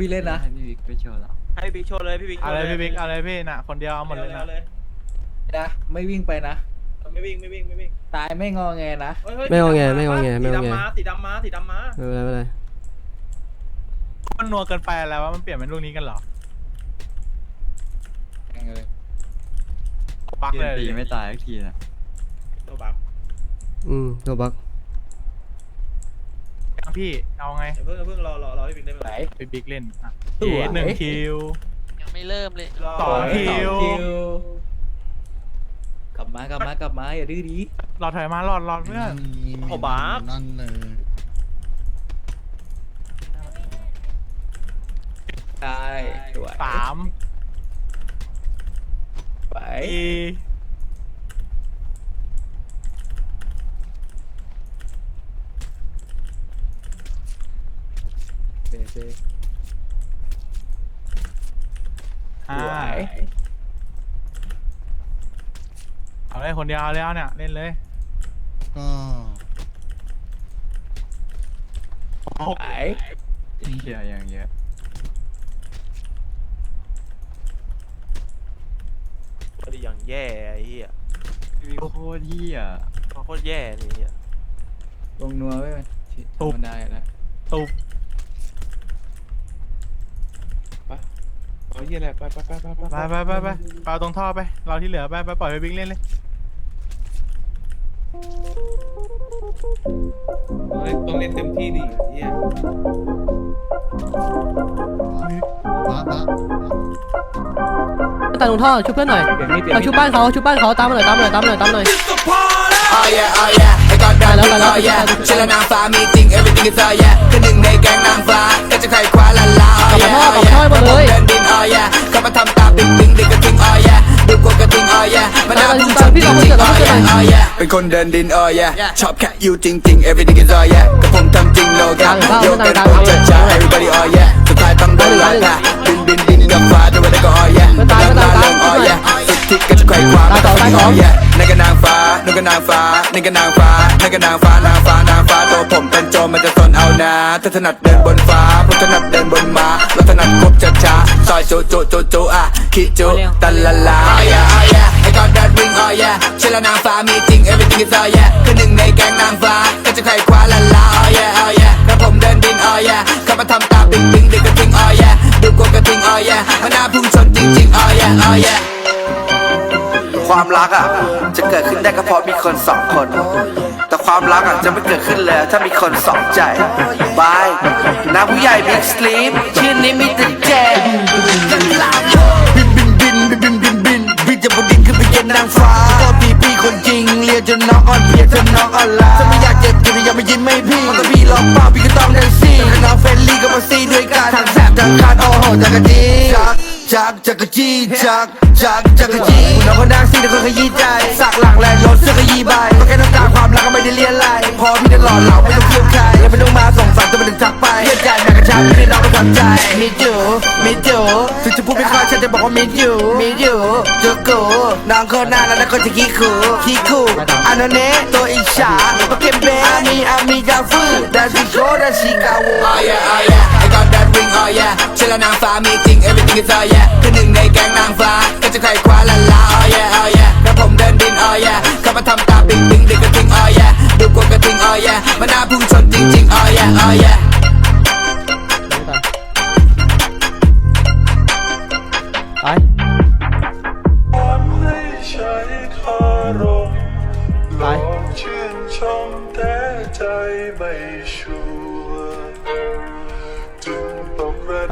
พี่เล่นนะ ให้พี่วิกไปโชว์เหรอให้พี่บิ๊กโชว์เลยพี่บิ๊กเอาเลยพี่บิ๊กเอาเลยพี่น่ะ คนเดียวเอาหมดเลยนะ อาเลยนะ ไม่วิ่งไปนะเอาเลยไม่วิ่งไม่วิ่งไม่วิ่งตายไม่งอแงนะ เฮ้ยเฮ้ยไม่งอแงสีดำไม่งอแงไม่งอแง สีดำมาสีดำมาสีดำมาไม่เป็นไรไม่เป็นไรมันนัวเกินไปแล้วว่ามันเปลี่ยนเป็นลูกนี้กันเหรอปักเกเลมยตีไม่ตายสักทีน่ะตัวบักอืมตัวบัก พี่เอาไงเดี๋ยวเพิ่งเพิ่งรอรอรอพี่บิ๊กได้ไหมไหนพี่บิ๊กเล่นอะสวยเย้หนึ่งคิว ยังไม่เริ่มเลยรอต่อคิว กลับมากลับมากลับมาอย่าดื้อดีรอถอยมารอดรอดเพื่อน โอ้บักนั่นเลยใช่สวยสามไปสี่ เซ่เซ่ห้าสวยเอาเลยคนเดียวเอาแล้วเนี่ยเล่นเลยก็หกไปเฮียอย่างเยอะพอดีอย่างแย่ไอ้เหี้ยพี่วิกโคตรเฮียโคตรแย่เลยไอ้เหี้ยลงนัวไว้ไหมธรรมดาอยู่แล้วตุบ เอาเยี่ยแหละไปไปไปไปไปไปไปไปไปไปเอาตรงท่อไป เราที่เหลือไปไปปล่อยไปบิ๊กเล่นเลย เฮ้ยต้องเล่นเต็มที่ดิเยี่ยบ้าบ้าตายตรงท่อช่วยเพื่อนหน่อย เปลี่ยนไม่เปลี่ยนเอาชุบบ้านเขาชุบบ้านเขาตามมาหน่อยตามมาหน่อยตามมาหน่อยตามมาหน่อย Oh yeah, oh yeah, I got that ไปแล้ว beat, ไปแล้ว oh yeah ไปแล้วชิลนางฟ้ามีจริง everything is oh yeah คือหนึ่งในแก๊งนางฟ้าก็จะใครคว้าละลา oh กลับ yeah มา oh กลับมา yeah หมดเลยเดินดิน oh yeah เข้ามาทำตาปิ๊งปิ๊งเด็กกระทิง oh yeah ดูกลัวกระทิง oh yeah มันน่าพุ่งชนจริงจริง oh yeah oh yeah เป็นคนเดินดิน oh yeah ชอบแค่อยู่จริงจริง everything is oh yeah กับผมทำจริง no cap โยกเดินโปรจัดจ้า everybody oh yeah สุดท้ายต้องโดนลากาบินบินบินกับฟ้าจะวันไหนก็ oh yeah มันตายมันตายเริ่ม oh yeah สุดที่ก็จะใครคว้าตายต่อตายต่อ oh yeah นี่ก็นางฟ้า นี่ก็นางฟ้า นี่ก็นางฟ้านี่ก็นางฟ้านางฟ้านางฟ้าตัวผมเป็นโจรมันจะสนเอานะถ้าถนัดเดินบนฟ้าผมถนัดเดินบนม้าเราถนัดกบช้าช้าๆซอยจุจุจุจุอะคิดจุตันละลา oh yeah oh yeah I got that ring oh yeah เชื่อแล้วนางฟ้ามีจริง everything is oh yeah คือหนึ่งในแก๊งนางฟ้าก็จะใครคว้าละ รักอะจะเกิดขึ้นได้ก็เพราะมีคนสองคน แต่ความรักอะจะไม่เกิดขึ้นเลยถ้ามีคนสองใจบายนางผู้ใหญ่บิ๊กสลีปชื่อนี้มีแต่แจกบินบินบินบินบินบินบินบินจากบนดินขึ้นไปเย็นนางฟ้าก็ปีปีคนจริงเรียกจนน้องอ่อนเพียจนน้องอ่อนล้าจะไม่อยากเจ็บกินยังไม่ยิ้มไม่พี่มันก็พี่ลองเปล่าพี่ก็ต้องแดนซี่กับน้องเฟรนลี่ก็มาซีด้วยกันทางแสบทางคานโอ้โหจักรจี จักจักจักรจีจักจักจักรจีคุณน้องคนดังซีแต่คนขยี้ใจ สักหลังแลนรถเสื้อขยี้ใบก็แค่ต้องการความรักก็ไม่ได้เลียนไล่พอพี่จะหล่อเหลาไม่ต้องเคี่ยวใครและไม่ต้องมาส่งสารจะมาถึงทักไปเยียดใจแม่กระชับพี่น้องไม่ทำใจมิดอยู่มิดอยู่ถึงจะพูดไม่ค่อยชัดจะบอกว่ามิดอยู่มิดอยู่จุกกูน้องคนหน้าแล้วก็จะขี้ขู่ขี้ขู่อันนั้นเน่ตัวอิจฉาโอเคเบอามีอามีกาฟูดาซิโกดาซิกาวู Oh yeah oh yeah I got that ring oh yeah เชื่อแล้วนางฟ้ามีจริง everything is oh yeah คือหนึ่งในแก๊งนางฟ้า ก็จะใครคว้าละลา oh yeah oh yeah แล้วผมเดินดิน oh yeah เข้ามาทำตาปิ๊งปิ๊งเด็กกระทิง oh yeah ดูกลัวกระทิง oh yeah มันน่าพุ่งชนจริงๆ oh yeah oh yeah ไปให้ใช้คารมไปลองชื่นชมแต่ใจไม่ชัว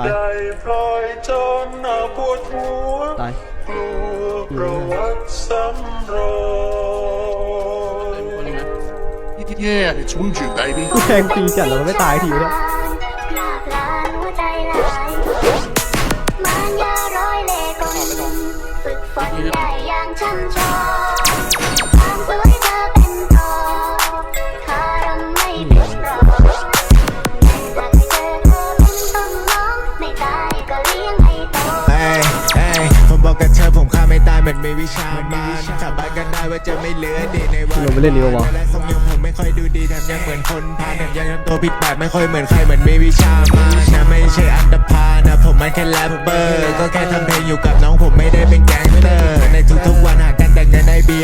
กกระไดพลอยจนหน้าปวดหัว ตาย กลัวประวัติซ้ำรอย Yeah, it's Wuju, baby. แทงปีจัดแล้วมันไม่ตายทีเนี่ย ม่ตายเหมือนมีวิชามานสาบานกันได้ว่าจะไม่เหลือดีในวันลงไปเล่นดีกว่าวะและทรงยังผมไม่ค่อยดูดีแถมยังเหมือนคนพาลแถมยังทำตัวผิดแบบไม่ค่อยเหมือนใครเหมือนมีวิชามานนะไม่ใช่อันดพานมันแค่แรปเปอร์ก็แค่ทำเพลงอยู่กับน้องผมไม่ได้เป็นแก๊งเตอร์ในทุกๆวันหา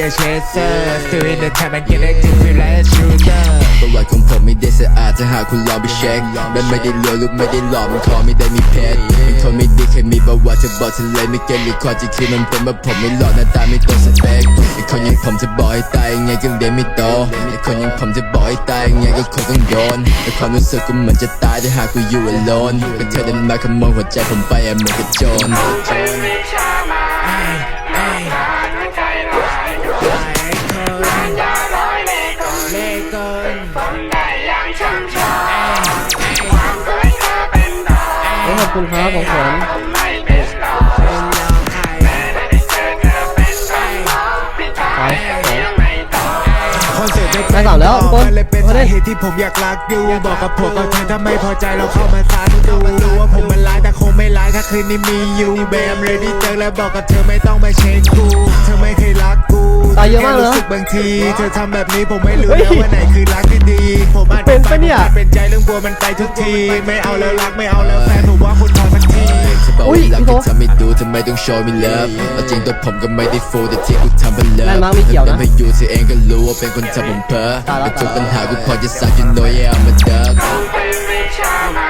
กันแต่เงินในเบียร์เชสเซอร์ Still in the trap and get active feel like a shooter ประวัติของผมไม่ได้สะอาดถ้าหากคุณลองไปเช็คมันไม่ได้รวยลูกไม่ได้หลอกมันขอไม่ได้มีเพชรเป็นคนไม่ดีเคยมีประวัติจะบอกทะเลไม่เก่งหรือข้อที่คือมันเป็นว่าผมไม่หลอกหน้าตาไม่ตรงสเปคไอ้คนอย่างผมจะบอกให้ตายยังไงก็เรียนไม่โตไอ้คนอย่างผมจะบอกให้ตายยังไงก็คงต้องโดนไอ้ความรู้สึกก็เหมือนจะตายถ้าหากกูอยู่ alone เป็นเธอเดินมาขโมยหัวใจผมไปอะเหมือนกับโจร คุณครับของขวัญ ได้สามแล้วทุกคนมันเลยเป็นเอาดิสาเหตุที่ผมอยากรักดูบอกกับผมกับเธอถ้าไม่พอใจเราเข้ามาซันดูรู้ว่าผมมันร้ายแต่คงไม่ร้ายถ้าคืนนี้มีอยู่แบมเลยที่เจอแล้วบอกกับเธอไม่ต้องมาเช็คกู เธอไม่เคยรักกูตายเยอะมากเลยแค่รู้สึกบางที เธอทำแบบนี้ผมไม่รู้เฮ้ยแล้วว่าไหนคือรักที่ดี ผมอาจเป็นปะเนี่ยผมอาจเป็นใจเรื่องกลัวมันไปทุกที ไม่เอาแล้วรักไม่เอาแล้วแฟนผมว่าคุณ พอสักทีจะบอกอุ๊ยว่ารักพี่โทก็ทำไม่ดูทำไมต้องโชว์มีเลิฟเอาจริงตัวผมก็ไม่ได้ฟูแต่ที่กูทำเป็นเลิฟแม่นมากไม่เกี่ยวนะแต่พยูเธอเองก็รู้ว่าเป็นคนทำผมเพ้อตายแล้วแต่ทุกปัญหากูพอจะสัก you know yeah I'm a dog อุ้ย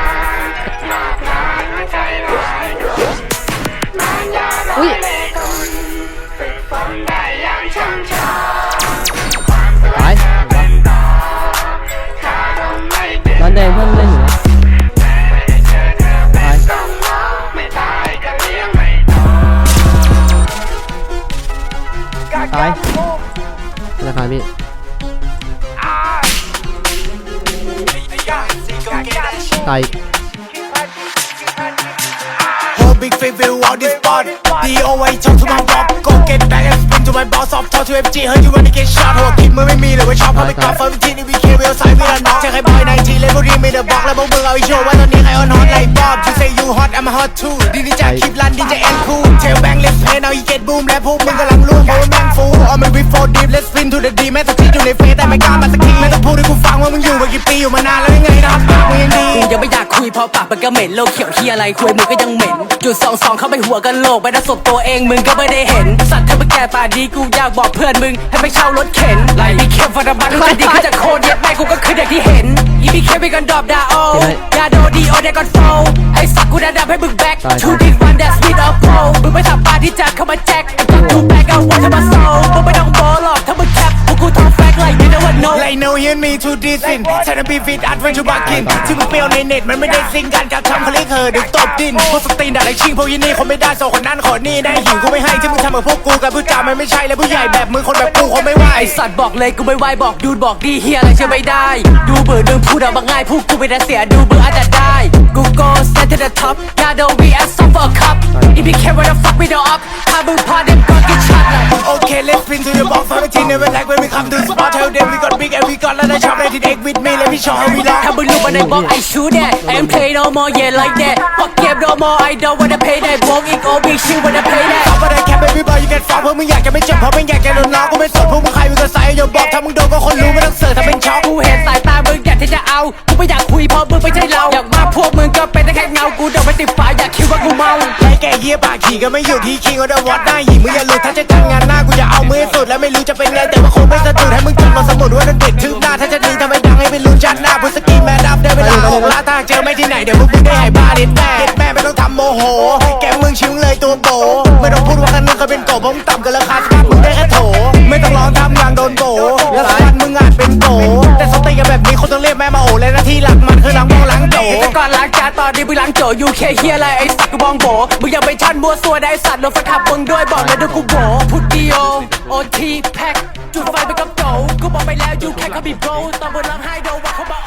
ตายธนาคารพี่ตาย Whole big fake view all this spot DOA talk to my rock Go get back and spin to my boss off Talk to FG เฮ้ย you wanna get shot หัวคิดมึงไม่มีหรือว่าชอบเพราะไม่กอล้าเฟิร์มทีนี่วีเคเวลไซด์วีละน้องเจอใครบอยในทีเลยพวกนี้มีเดอะบล็อกแล้วพวกมึงเอาไอโชว์ว่าตอนนี้ใครออนฮอตไลค์บอบ You say you hot I'm hot too ดีดีจากคลิปลันดีจะ end cool Tell bang let's play now you get boom และพวกมึงกำลังร่วมเพราะว่าแม่งฟู All my with four deep let's spin to the D แม้แต่ที่อยู่ในเฟซแต่ไม่กล้ามาสักทีไม่ต้องพูดให้กูฟังว่ามึงอยู่มากี่ปีอยู่มานานแล้วยังไงนะครับ กมึงยังดีกูยังไม่อยากคุยเพราะปากมันก็เหม็นโลกเขียวที่อะไรคุยมึงก็ยังเหม็นจุดสองสองเข้าไปหัวกันโหลกไปนะศพตัวเองมึงก็ไม่ได้เห็น สัตว์ถ้ามึงแก่ป่านนี้กูอยากบอกเพื่อนมึงให้ไปเช่ารถเข็นไล่พี่เข้มฟันธบัตมึงจะดีขึ้นจากโคตรเย็ดไม่กูก็คืออย่างที่เห็นอีพี่เข้มไปกันดอบดาโอยาโดดีโอเดกอนโฟไอ้สักกูดันดับให้มึงแบ็คทูดิวันแดสปีดอัพโพมึงไม่ทำปาที่จะเข้ามาแจ็คไอ้ปักทูแบกเอาวันจะมาโซมึงไม่ต้อง no ไลโนเฮียนมีทูดิสินใช้น้ำบีฟิตอัดไว้ชูบากินที่มึงเปรี้ยวในเน็ตมันไม่ได้ซิงกันกับทำเขาเรียกเธอดึงตบดินพวกสตรีนด่าไรชิงพวกยี่นี่คนไม่ได้โซคนนั้นขอนี่ได้หิวกูไม่ให้ที่มึงทำกับพวกกูกับผู้จามันไม่ใช่แล้วผู้ใหญ่แบบมึงคนแบบกูคงไม่ไหวไอสัตว์บอกเลยกูไม่ไหวบอกดูดบอกดีเฮียอะไรจะไม่ได้ ดูเบื่อเรื่องพูดเอามาง่ายพูดกูไม่ได้เสียดูเบื่ออาจจะได้ กู go set to the top ยาโด we as some for a cup if you care what the fuck we do up ถ้ามึงพอเด็มก็ get shot เลย Okay, let's spin to the box. Five team never like when we come to the spot. Tell them we got big and we got lot of chop. Let it egg with me. Let me show how we ถ้า lock. มึงรู้ว่าในบอก I shoot that I ain't play no more yeah like that fuck game no more I don't wanna pay that วงอีก o big shit wanna pay that Top of the cap, baby boy, you get fucked. พวกมึงอยากจะไม่เจ็บเพราะมึงอยากจะโดนน้องกูไม่สนพวกมึงใครมึงก็ใส่อย่าบอกถ้ามึงโดนก็คนรู้ไม่ต้องเสิร์ฟถ้าเป็นช็อกกูเห็นสายตามึงอยากที่จะเอากูไม่อยากคุยเพราะ ติดฝาอยากคิดว่ากูเมาไอ้แก่เฮียปากขี่ก็ไม่อยู่ที่คิงก็ไดวัดได้หิมึงอย่าลืมถ้าจะจัดงานหน้ากูจะเอามือสุด แล้วไม่รู้จะเป็นไงแต่ว่าคงไม่สะดุดให้มึงจดมาสมุดว่านั่นเด็ดทืบหน้าถ้า นล้างจานตอนนี้มึงล้างโจยูเคเฮียอะไรไอ้สัตว์กูบองโบมึงยังไปชั่นมัวสัวได้สัตว์รถไฟขับมึงด้วยบอกเลยเดี๋ยวกูโบพุดเดียวโอทีแพ็กจุดไฟไปกับโจกูบอกไปแล้วยูแค่เขาบีโบตอนบนล้างไฮโดว่าเขาบอก